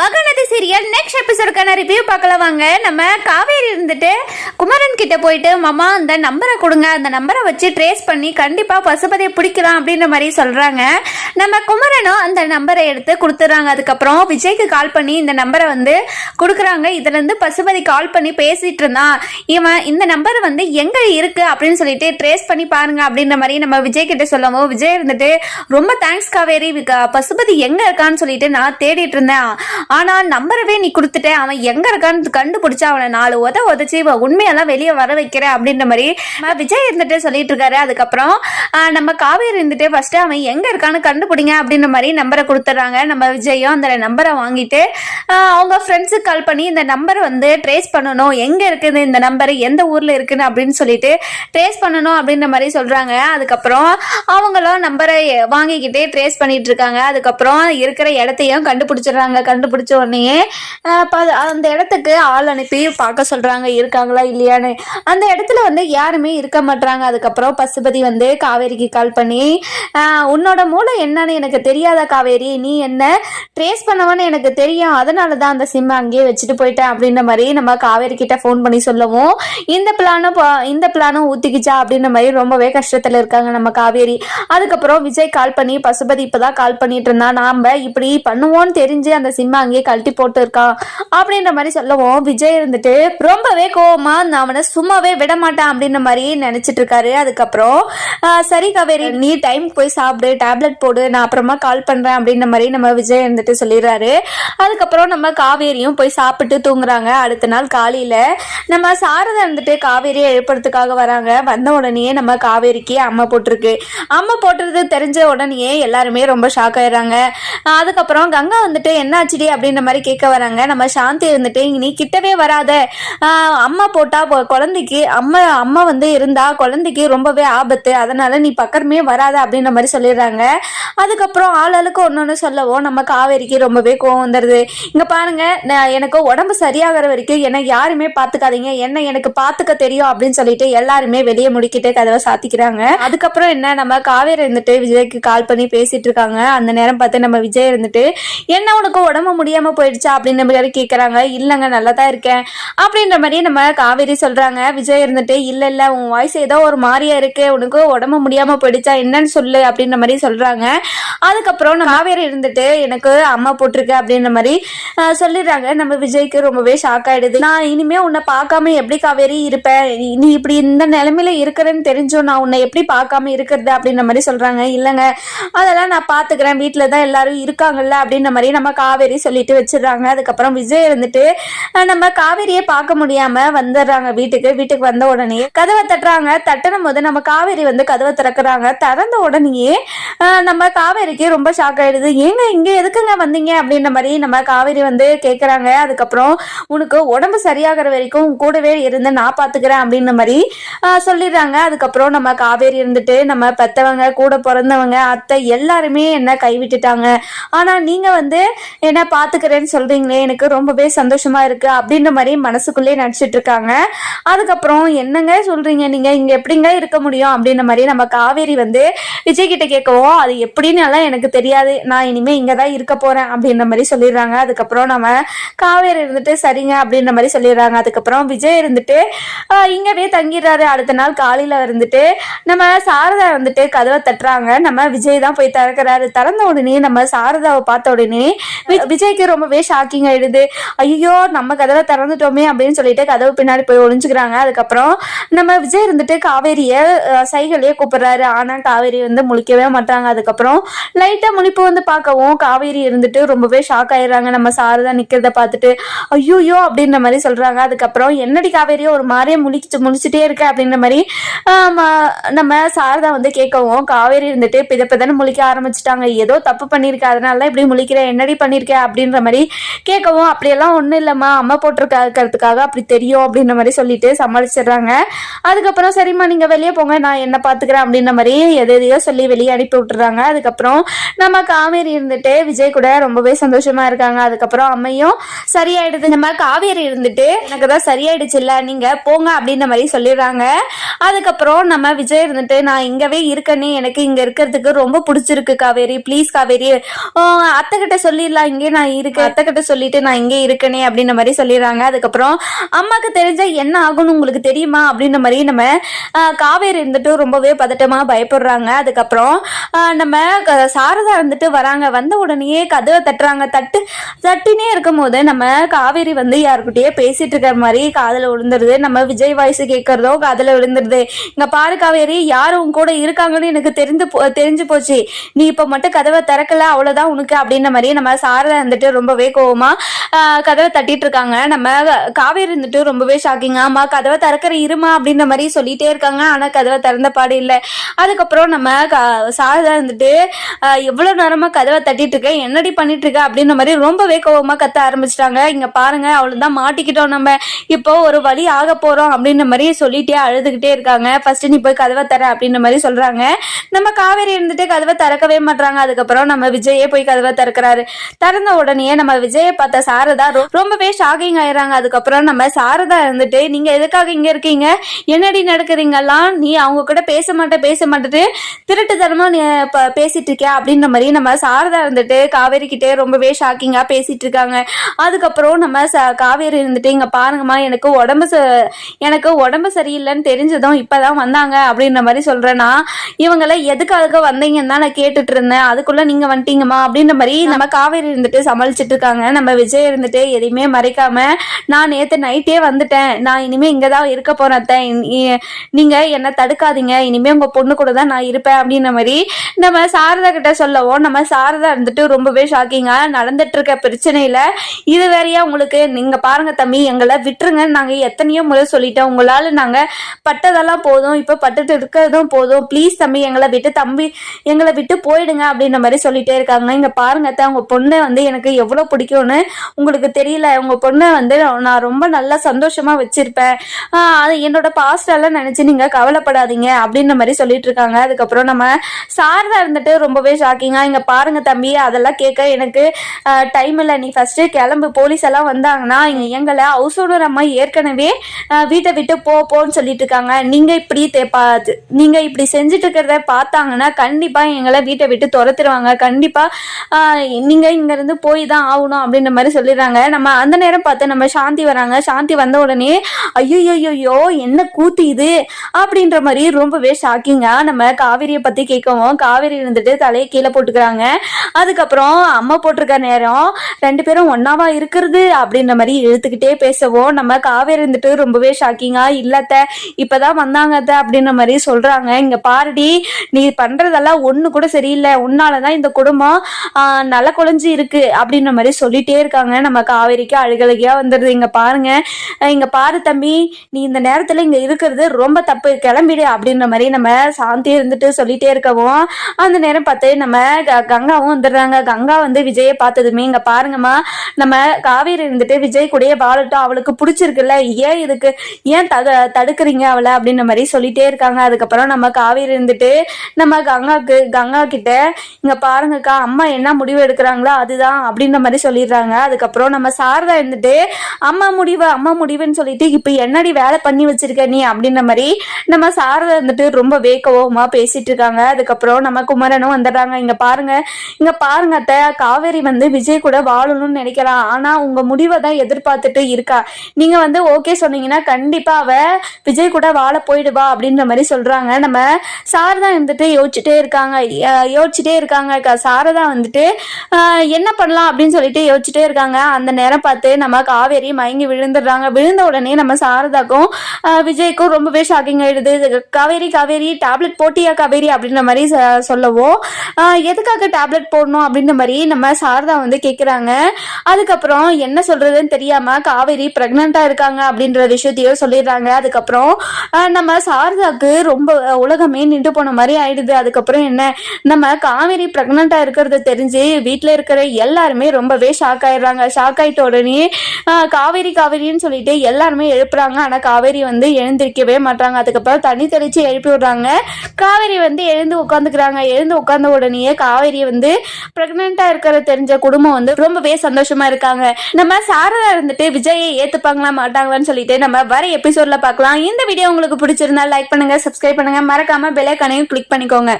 ಮಗನ serial next எபிசோடுக்கான review பார்க்கலாம் வாங்க. நம்ம காவேரி இருந்துட்டு குமரன் கிட்ட போயிட்டு மாமா அந்த நம்பரை கொடுங்க. அந்த நம்பரை வச்சு ட்ரேஸ் பண்ணி கண்டிப்பாக பசுபதியை பிடிக்கலாம் அப்படின்ற மாதிரி சொல்கிறாங்க நம்ம குமரனும் அந்த நம்பரை எடுத்து கொடுத்துட்றாங்க அதுக்கப்புறம் விஜய்க்கு கால் பண்ணி இந்த நம்பரை வந்து கொடுக்குறாங்க. இதுலேருந்து பசுபதி கால் பண்ணி பேசிகிட்டு இருந்தான். இவன் இந்த நம்பர் வந்து எங்கே இருக்குது அப்படின்னு சொல்லிட்டு ட்ரேஸ் பண்ணி பாருங்க அப்படின்ற மாதிரி நம்ம விஜய் கிட்ட சொல்லவும் விஜய் இருந்துட்டு ரொம்ப தேங்க்ஸ் காவேரி. பசுபதி எங்கே இருக்கான்னு சொல்லிட்டு நான் தேடிட்டு இருந்தேன். ஆனால் நம்ம நம்பரவே நீ கொடுத்துட்ட அவன் எங்க இருக்கான்னு கண்டுபிடிச்சு அவனை நாலு உத உதச்சி இவன் உண்மையெல்லாம் வெளியே வர வைக்கிறேன் அப்படின்ற மாதிரி விஜய் இருந்துட்டு சொல்லிட்டு இருக்காரு. அதுக்கப்புறம் நம்ம காவேரி இருந்துட்டு ஃபர்ஸ்ட் அவன் எங்க இருக்கான்னு கண்டுபிடிங்க அப்படின்ற மாதிரி நம்பரை கொடுத்துட்றாங்க. நம்ம விஜயும் அந்த நம்பரை வாங்கிட்டு அவங்க ஃப்ரெண்ட்ஸுக்கு கால் பண்ணி இந்த நம்பரை வந்து ட்ரேஸ் பண்ணணும். எங்க இருக்குது இந்த நம்பர் எந்த ஊர்ல இருக்குன்னு அப்படின்னு சொல்லிட்டு ட்ரேஸ் பண்ணணும் அப்படின்ற மாதிரி சொல்றாங்க. அதுக்கப்புறம் அவங்களும் நம்பரை வாங்கிக்கிட்டே ட்ரேஸ் பண்ணிட்டு இருக்காங்க. அதுக்கப்புறம் இருக்கிற இடத்தையும் கண்டுபிடிச்சிடுறாங்க. கண்டுபிடிச்ச உடனே அந்த இடத்துக்கு ஆள் அனுப்பி பார்க்க சொல்றாங்க இருக்காங்களா இல்லையான்னு. அந்த இடத்துல வந்து யாருமே இருக்க மாட்டாங்க அதுக்கப்புறம் பசுபதி வந்து காவேரிக்கு கால் பண்ணி உன்னோட மூளை என்னன்னு எனக்கு தெரியாத காவேரி? நீ என்ன ட்ரேஸ் பண்ணவன்னு எனக்கு தெரியும். அதனால தான் அந்த சிம்மை அங்கேயே வச்சுட்டு போயிட்டேன் அப்படின்ற மாதிரி நம்ம காவேரி கிட்ட ஃபோன் பண்ணி சொல்லவும். இந்த பிளானும் இந்த பிளானும் ஊத்திக்கிச்சா அப்படின்ற மாதிரி ரொம்பவே கஷ்டத்தில் இருக்காங்க நம்ம காவேரி. அதுக்கப்புறம் விஜய் கால் பண்ணி பசுபதி இப்போதான் கால் பண்ணிட்டு இருந்தா நாம இப்படி பண்ணுவோம்னு தெரிஞ்சு அந்த சிம்மை அங்கேயே கழட்டி போட்டு இருக்கான் அப்படின்ற மாதிரி சொல்லவும் விஜய் இருந்துட்டு ரொம்பவே கோவமா நான் அவனை சும்மாவே விட மாட்டான் அப்படின்ற மாதிரி நினைச்சிட்டு இருக்காரு. அதுக்கப்புறம் சரி காவேரி நீ டைம் போய் சாப்பிடு டேப்லெட் போடு நான் அப்புறமா கால் பண்றேன் அப்படின்ற மாதிரி நம்ம விஜய் இருந்துட்டு சொல்லிடுறாரு. அதுக்கப்புறம் நம்ம காவேரியும் போய் சாப்பிட்டு தூங்குறாங்க. அடுத்த நாள் காலையில நம்ம சாரதா இருந்துட்டு காவேரியை எழுப்புறதுக்காக வராங்க. வந்த உடனே நம்ம காவேரிக்கு அம்மா போட்டிருக்கு. அம்மா போட்டுறது தெரிஞ்ச உடனே எல்லாருமே ரொம்ப ஷாக் ஆயிடுறாங்க. அதுக்கப்புறம் கங்கா வந்துட்டு என்ன ஆச்சுடி அப்படின்ற மாதிரி கேட்க வராங்க. நம்ம சாந்தி இருந்துட்டு நீ கிட்டவே வராத. அம்மா போட்டா குழந்தைக்கு அம்மா அம்மா வந்து இருந்தா குழந்தைக்கு ரொம்பவே ஆபத்து. அதனால நீ பக்கமே வராத. அப்படின்ற மாதிரி சொல்லிடுறாங்க. அதுக்கப்புறம் ஆளாளுக்கு ஒன்னொன்னு சொல்லவும் நம்ம காவேரிக்கு ரொம்பவே கோவம் வந்துடுது இங்க பாருங்க நான் எனக்கு உடம்பு சரியாகிற வரைக்கும் என்னை யாருமே பாத்துக்காதீங்க. என்ன எனக்கு பாத்துக்க தெரியும் அப்படின்னு சொல்லிட்டு எல்லாருமே வெளியே முடிக்கிட்டு கதவை சாத்திக்கிறாங்க. அதுக்கப்புறம் என்ன நம்ம காவேரி இருந்துட்டு விஜய்க்கு கால் பண்ணி பேசிட்டு இருக்காங்க. அந்த நேரம் பார்த்து நம்ம விஜய் இருந்துட்டு என்ன உனக்கு உடம்பு முடியாம போயிடுச்சு? அப்படின்ற மாதிரி கேட்குறாங்க இல்லைங்க நல்லா தான் இருக்கேன். அப்படின்ற மாதிரியே நம்ம காவேரி சொல்கிறாங்க விஜய் இருந்துட்டு இல்லை இல்லை உன் வாய்ஸ் ஏதோ ஒரு மாதிரியா இருக்கு. உனக்கு உடம்பு முடியாமல் போயிடுச்சா? என்னன்னு சொல்லு அப்படின்ற மாதிரி சொல்கிறாங்க அதுக்கப்புறம் நம்ம காவேரி இருந்துட்டு எனக்கு அம்மா போட்டிருக்கு அப்படின்ற மாதிரி சொல்லிடுறாங்க. நம்ம விஜய்க்கு ரொம்பவே ஷாக் ஆகிடுது நான் இனிமே உன்னை பார்க்காம எப்படி காவேரி இருப்பேன் நீ- இப்படி இந்த நிலமையில இருக்கிறேன்னு தெரிஞ்சும் நான் உன்னை எப்படி பார்க்காம இருக்கிறது? அப்படின்ற மாதிரி சொல்கிறாங்க இல்லைங்க அதெல்லாம் நான் பார்த்துக்கிறேன். வீட்டில் தான் எல்லாரும் இருக்காங்கல்ல அப்படின்ற மாதிரி நம்ம காவேரி சொல்லிட்டு வச்சிடறாங்க. அதுக்கப்புறம் விஜய் இருந்துட்டு நம்ம காவேரியை பார்க்க முடியாம வந்துடுறாங்க வீட்டுக்கு. வீட்டுக்கு வந்த உடனே கதவை தட்டுறாங்க. தட்டின போது நம்ம காவேரி வந்து கதவை திறக்கிறாங்க. திறந்த உடனேயே நம்ம காவேரிக்கு ரொம்ப ஷாக் ஆயிடுது. ஏங்க இங்கே எதுக்குங்க வந்தீங்க? அப்படின்ற மாதிரி நம்ம காவேரி வந்து கேட்குறாங்க அதுக்கப்புறம் உனக்கு உடம்பு சரியாகிற வரைக்கும் கூடவே இருந்து நான் பார்த்துக்கிறேன் அப்படின்ற மாதிரி சொல்லிடுறாங்க. அதுக்கப்புறம் நம்ம காவேரி இருந்துட்டு நம்ம பெத்தவங்க கூட பிறந்தவங்க அத்தை எல்லாருமே என்ன கைவிட்டுட்டாங்க. ஆனால் நீங்கள் வந்து என்ன பாத்துக்கிறேன்னு சொல்றீங்களே எனக்கு ரொம்பவே சந்தோஷமா இருக்கு அப்படின்ற மாதிரி மனசுக்குள்ளே நினைச்சிட்டு இருக்காங்க. அதுக்கப்புறம் என்னங்க சொல்றீங்க நீங்க? இங்க எப்படிங்க இருக்க முடியும் அப்படின்ற மாதிரி நம்ம காவேரி வந்து விஜய் கிட்ட கேட்கவும் அது எப்படின்னு எல்லாம் எனக்கு தெரியாது. நான் இனிமே இங்க தான் இருக்க போறேன் அப்படின்ற மாதிரி சொல்லிடுறாங்க. அதுக்கப்புறம் நம்ம காவேரி இருந்துட்டு சரிங்க அப்படின்ற மாதிரி சொல்லிடுறாங்க. அதுக்கப்புறம் விஜய் இருந்துட்டு இங்கவே தங்கிடுறாரு. அடுத்த நாள் காலையில இருந்துட்டு நம்ம சாரதா வந்துட்டு கதவை தட்டுறாங்க. நம்ம விஜய் தான் போய் திறக்கிறாரு. திறந்த உடனே நம்ம சாரதாவை பார்த்த உடனே விஜய்க்கு ரொம்பவே ஷாக்கிங் ஆயிடுது. ஐயோ நம்ம கதவை திறந்துட்டோமே அப்படின்னு சொல்லிட்டு கதவு பின்னாடி போய் ஒளிஞ்சுக்கிறாங்க. அதுக்கப்புறம் நம்ம விஜய் இருந்துட்டு காவேரிய சைகலையே சைகளையே கூப்பிடுறாரு. ஆனா காவேரி வந்து முழிக்கவே மாட்டாங்க. அதுக்கப்புறம் லைட்டா முழிப்பு வந்து பார்க்கவும் காவேரி இருந்துட்டு ரொம்பவே ஷாக் ஆயிடுறாங்க. நம்ம சாரதா நிக்கிறத பார்த்துட்டு ஐயோயோ அப்படின்ற மாதிரி சொல்றாங்க. அதுக்கப்புறம் என்னடி காவேரியோ ஒரு மாதிரியே முழிச்சு முழிச்சுட்டே இருக்க அப்படின்ற மாதிரி நம்ம சாரதா வந்து கேட்கவும் காவேரி இருந்துட்டு பித பிதன்னு முழிக்க ஆரம்பிச்சிட்டாங்க. ஏதோ தப்பு பண்ணியிருக்க அதனால தான் இப்படி முழிக்கிறேன் என்னடி பண்ணியிருக்க? அப்படின்ற மாதிரி கேட்கவும் அப்படியெல்லாம் ஒன்றும் இல்லைம்மா. அம்மா போட்டிருக்கிறதுக்காக அப்படி தெரியும் அப்படின்ற மாதிரி சொல்லிட்டு சமாளிச்சிடுறாங்க. அதுக்கப்புறம் சரிம்மா நீங்கள் வெளியே போங்க. நான் என்ன பார்த்துக்கிறேன்? அப்படின்ற மாதிரி எது எதையோ சொல்லி வெளியே அனுப்பி விட்டுறாங்க. அதுக்கப்புறம் நம்ம காவேரி இருந்துட்டு விஜய் கூட ரொம்பவே சந்தோஷமா இருக்காங்க. அதுக்கப்புறம் அம்மையும் சரியாயிடுது. நம்ம காவேரி இருந்துட்டு எனக்கு தான் சரியாயிடுச்சுல்ல நீங்கள் போங்க அப்படின்ற மாதிரி சொல்லிடுறாங்க. அதுக்கப்புறம் நம்ம விஜய் இருந்துட்டு நான் இங்கவே இருக்கேன்னு எனக்கு இங்கே இருக்கிறதுக்கு ரொம்ப பிடிச்சிருக்கு காவேரி. ப்ளீஸ் காவேரி. அத்தை கிட்ட சொல்லிடலாம். இங்கே நான் இருக்கேன். அத்தை கிட்ட சொல்லிட்டு நான் இங்கே இருக்கனே அப்படின்ற மாதிரி சொல்லிடுறாங்க. அதுக்கப்புறம் அம்மாக்கு தெரிஞ்சா என்ன ஆகும்னு உங்களுக்கு தெரியுமா? அப்படின்ற மாதிரி நம்ம காவேரி இருந்துட்டு ரொம்பவே பதட்டமா பயப்படுறாங்க. அதுக்கப்புறம் நம்ம க- சாரதா இருந்துட்டு வராங்க. வந்த உடனேயே கதவை தட்டுறாங்க. தட்டு தட்டினே இருக்கும் போது நம்ம காவேரி வந்து யாருக்கிட்டயே பேசிட்டு இருக்கிற மாதிரி காதில் விழுந்துருது. நம்ம விஜய் வாய்ஸ் கேட்கறதோ காதில் விழுந்துருது. இங்க பாரு காவேரி யார் உன் கூட இருக்காங்கன்னு எனக்கு தெரிந்து போ- தெரிஞ்சு போச்சு. நீ இப்ப மட்டும் கதவை திறக்கல அவ்வளவுதான் உனக்கு அப்படின்ற மாதிரி நம்ம சாரதா இருந்துட்டு ரொம்பவே கோவமா கதவை தட்டிட்டு இருக்காங்க. நம்ம காவேரி இருந்துட்டு ரொம்பவே ஷாக்கிங் ஆமா கதவை திறக்கிற இருமா அப்படின்ற மாதிரி சொல்லிட்டே இருக்காங்க. ஆனா கதவை திறந்த பாடு இல்லை. அதுக்கப்புறம் நம்ம சாரதா இருந்துட்டு எவ்வளவு நேரமா கதவை தட்டிட்டு இருக்க என்னடி பண்ணிட்டு இருக்க அப்படின்ற மாதிரி ரொம்பவே கோவமா கத்த ஆரம்பிச்சிட்டாங்க. இங்க பாருங்க அவ்வளவுதான் மாட்டிக்கிட்டோம் நம்ம. இப்போ ஒரு வழி ஆக போறோம் அப்படின்ற மாதிரி சொல்லிட்டே அழுதுகிட்டே இருக்காங்க. ஃபர்ஸ்ட் நீ போய் கதவை தர அப்படின்ற மாதிரி சொல்றாங்க. நம்ம காவேரி இருந்துட்டு கதவை திறக்கவே மாட்றாங்க. அதுக்கப்புறம் நம்ம விஜயே போய் கதவை திறக்கிறாரு. திறந்த உடனே நம்ம விஜயை பார்த்த சாரதா ரொம்பவே ஷாக்கிங் ஆயிடுறாங்க அதுக்கப்புறம் நம்ம சாரதா இருந்துட்டு நீங்க எதுக்காக இங்க இருக்கீங்க? என்னடி நடக்குறீங்கலாம் நீ அவங்க கூட பேச மாட்டே பேச மாட்டேட்டு திருட்டுத்தனமா நீ ப- பேசிட்டு இருக்கியா அப்படின்ற மாதிரி நம்ம சாரதா இருந்துட்டு காவேரி கிட்டே ரொம்பவே ஷாக்கிங்கா பேசிட்டு இருக்காங்க அதுக்கப்புறம் நம்ம ச- காவேரி இருந்துட்டு இங்க பாருங்கம்மா எனக்கு உடம்பு ச- எனக்கு உடம்பு சரியில்லைன்னு தெரிஞ்சதும் இப்பதான் வந்தாங்க. அப்படின்ற மாதிரி சொல்றேன்னா இவங்கள எதுக்காக வந்தீங்கன்னு தான் நான் கேட்டுட்டு இருந்தேன். அதுக்குள்ள நீங்க வந்துட்டீங்கம்மா. அப்படின்ற மாதிரி நம்ம காவேரி இருந்துட்டு சமாளிச்சிட்டு இருக்காங்க. நம்ம விஜய் இருந்துட்டு எதையுமே மறைக்காம நான் நேற்று நைட்டே வந்துட்டேன். நான் இனிமே இங்கதான் இருக்க போறேன் அத்தை. இ- நீங்க தடுக்காதீங்க. இனிமே உங்க பொண்ணு கூட தான் நான் இருப்பேன் அப்படின்ற மாதிரி நம்ம சாரதா கிட்ட சொல்லவும் நம்ம சாரதா இருந்துட்டு ரொம்பவே ஷாக்கிங்கா நடந்துட்டு இருக்க பிரச்சனையில இது வேறையா உங்களுக்கு? நீங்க பாருங்க தம்பி எங்களை விட்டுருங்க நாங்க எத்தனையோ முறை சொல்லிட்டோம். உங்களால நாங்க பட்டதெல்லாம் போதும். இப்ப பட்டுட்டு இருக்கிறதும் போதும். ப்ளீஸ் தம்பி எங்களை விட்டு தம்பி எங்களை விட்டு போயிடுங்க அப்படின்ற மாதிரி சொல்லிட்டே இருக்காங்க. இங்க பாருங்க அத்தை, உங்க பொண்ணு வந்து எனக்கு எவ்வளவு பிடிக்கும்னு உங்களுக்கு தெரியல. உங்க பொண்ணை வந்து நான் ரொம்ப நல்லா சந்தோஷமா வச்சிருப்பேன். அது என்னோட பாஸ்ட் எல்லாம் நினைச்சு நீங்க கவலைப்படாதீங்க அப்படின்ற மாதிரி சொல்லிட்டு இருக்காங்க. அதுக்கப்புறம் நம்ம சாரதா இருந்துட்டு ரொம்பவே ஷாக்கிங்கா இங்க பாருங்க தம்பி அதெல்லாம் கேட்க எனக்கு டைம் இல்லை. நீ ஃபர்ஸ்ட் கிளம்பு. போலீஸ் எல்லாம் வந்தாங்கன்னா இங்க எங்களை ஹவுஸ் ஓனர் அம்மா ஏற்கனவே வீட்டை விட்டு போ போன்னு சொல்லிட்டு இருக்காங்க. நீங்க இப்படி தே- நீங்க இப்படி செஞ்சுட்டு இருக்கிறத பார்த்தாங்கன்னா கண்டிப்பா எங்களை வீட்டை விட்டு துரத்துருவாங்க கண்டிப்பா நீங்கள் நீங்க இங்க இருந்து போய் தான் ஆகணும். அப்படின்ற மாதிரி சொல்லிடுறாங்க. நம்ம அந்த நேரம் பார்த்து நம்ம சாந்தி வராங்க. சாந்தி வந்த உடனே ஐயோயோயோ என்ன கூத்து இது? அப்படின்ற மாதிரி ரொம்பவே ஷாக்கிங்கா நம்ம காவேரியை பத்தி கேட்கவும் காவேரி இருந்துட்டு தலையை கீழே போட்டுக்கிறாங்க. அதுக்கப்புறம் அம்மா போட்டிருக்க நேரம் ரெண்டு பேரும் ஒன்னாவா இருக்கிறது? அப்படின்ற மாதிரி இழுத்துக்கிட்டே பேசவும் நம்ம காவேரி இருந்துட்டு ரொம்பவே ஷாக்கிங்கா இல்லத்த இப்பதான் வந்தாங்க அத்தை அப்படின்ற மாதிரி சொல்றாங்க. இங்க பாருடி நீ பண்றதெல்லாம் ஒண்ணு கூட சரியில்லை. உன்னாலதான் இந்த குடும்பம் நல்ல குழஞ்சு இருக்கு அப்படின்ற மாதிரி சொல்லிட்டே இருக்காங்க. நம்ம காவேரிக்கு அழுகழகியா வந்துடுது. இங்க பாருங்க. இங்க பாரு தம்பி. நீ இந்த நேரத்துல இங்க இருக்கிறது ரொம்ப தப்பு. கிளம்பிடு அப்படின்ற மாதிரி நம்ம சாந்தி இருந்துட்டு சொல்லிட்டே இருக்கவும் அந்த நேரம் பார்த்து நம்ம க- கங்காவும் வந்துடுறாங்க. கங்கா வந்து விஜயை பார்த்ததுமே இங்க பாருங்கம்மா. நம்ம காவேரி இருந்துட்டு விஜய் கூடயே வாழட்டும். அவளுக்கு பிடிச்சிருக்குல்ல. ஏன் இதுக்கு ஏன் தக தடுக்கிறீங்க அவளை அப்படின்ற மாதிரி சொல்லிட்டே இருக்காங்க. அதுக்கப்புறம் நம்ம காவேரி இருந்துட்டு நம்ம கங்காக்கு கங்கா கிட்ட இங்க பாருங்கக்கா. அம்மா என்ன முடிவு எடுக்கிறாங்களோ அதுதான் அப்படின்ற மாதிரி சொல்லிடுறாங்க. அதுக்கப்புறம் நம்ம சாரதா இருந்துட்டு அம்மா முடிவு அம்மா முடிவுன்னு சொல்லிட்டு இப்ப என்னடி வேலை பண்ணி வச்சிருக்க நீ? அப்படின்ற மாதிரி நம்ம சாரதா இருந்துட்டு ரொம்ப வேக்கவோமா பேசிட்டு இருக்காங்க. அதுக்கப்புறம் நம்ம குமரனும் வந்துடுறாங்க. இங்க பாருங்க இங்க பாருங்க அத்தை. காவேரி வந்து விஜய் கூட வாழணும்னு நினைக்கலாம். ஆனா உங்க முடிவை தான் எதிர்பார்த்துட்டு இருக்கா. நீங்க வந்து ஓகே சொன்னீங்கன்னா கண்டிப்பா அவ விஜய் கூட வாழ போயிடுவா அப்படின்ற மாதிரி சொல்றாங்க. நம்ம சாரதா இருந்துட்டு யோசிச்சுட்டே இருக்காங்க. யோசிச்சுட்டே இருக்காங்க. சாரதா வந்துட்டு என்ன பண்ணலாம்? அப்படின்னு சொல்லிட்டு யோசிச்சுட்டே இருக்காங்க. அந்த நேரம் பார்த்து நம்ம காவேரி மயங்கி விழுந்துடுறாங்க. விழுந்த உடனே நம்ம சாரதாக்கும் விஜய்க்கும் ரொம்பவே ஷாக்கிங் ஆயிடுது. காவேரி காவேரி டேப்லெட் போட்டியா காவேரி அப்படின்ற மாதிரி ச- சொல்லவும். எதுக்காக டேப்லெட் போடணும் அப்படின்ற மாதிரி நம்ம சாரதா வந்து கேட்குறாங்க அதுக்கப்புறம் என்ன சொல்றதுன்னு தெரியாம காவேரி பிரெக்னண்டா இருக்காங்க அப்படின்ற விஷயத்தையும் சொல்லிடுறாங்க. அதுக்கப்புறம் நம்ம சாரதாக்கு ரொம்ப உலகமே நின்று போன மாதிரி ஆயிடுது. அதுக்கப்புறம் என்ன? நம்ம காவேரி பிரெக்னண்டா இருக்கிறத தெரிஞ்சு வீட்டில் இருக்கிற எல்லாருமே ரொம்ப ரொம்பவே ஷாக் ஆயிடுறாங்க. ஷாக் ஆயிட்ட உடனே காவேரி காவேரின்னு சொல்லிட்டு எல்லாருமே எழுப்புறாங்க. ஆனா காவேரி வந்து எழுந்திருக்கவே மாட்டாங்க அதுக்கப்புறம் தண்ணி தெளிச்சு எழுப்பி விடுறாங்க. காவேரி வந்து எழுந்து உட்காந்துக்கிறாங்க எழுந்து உட்கார்ந்த உடனேயே காவேரி வந்து பிரெக்னண்டா இருக்கிற தெரிஞ்ச குடும்பம் வந்து ரொம்பவே சந்தோஷமா இருக்காங்க. நம்ம சாரதா இருந்துட்டு விஜயை ஏத்துப்பாங்களா மாட்டாங்களான்னு சொல்லிட்டு நம்ம வர எபிசோட்ல பார்க்கலாம். இந்த வீடியோ உங்களுக்கு பிடிச்சிருந்தா லைக் பண்ணுங்க சப்ஸ்கிரைப் பண்ணுங்க. மறக்காம பெல் ஐக்கானையும் கிளிக் பண்ணிக்கோங்க.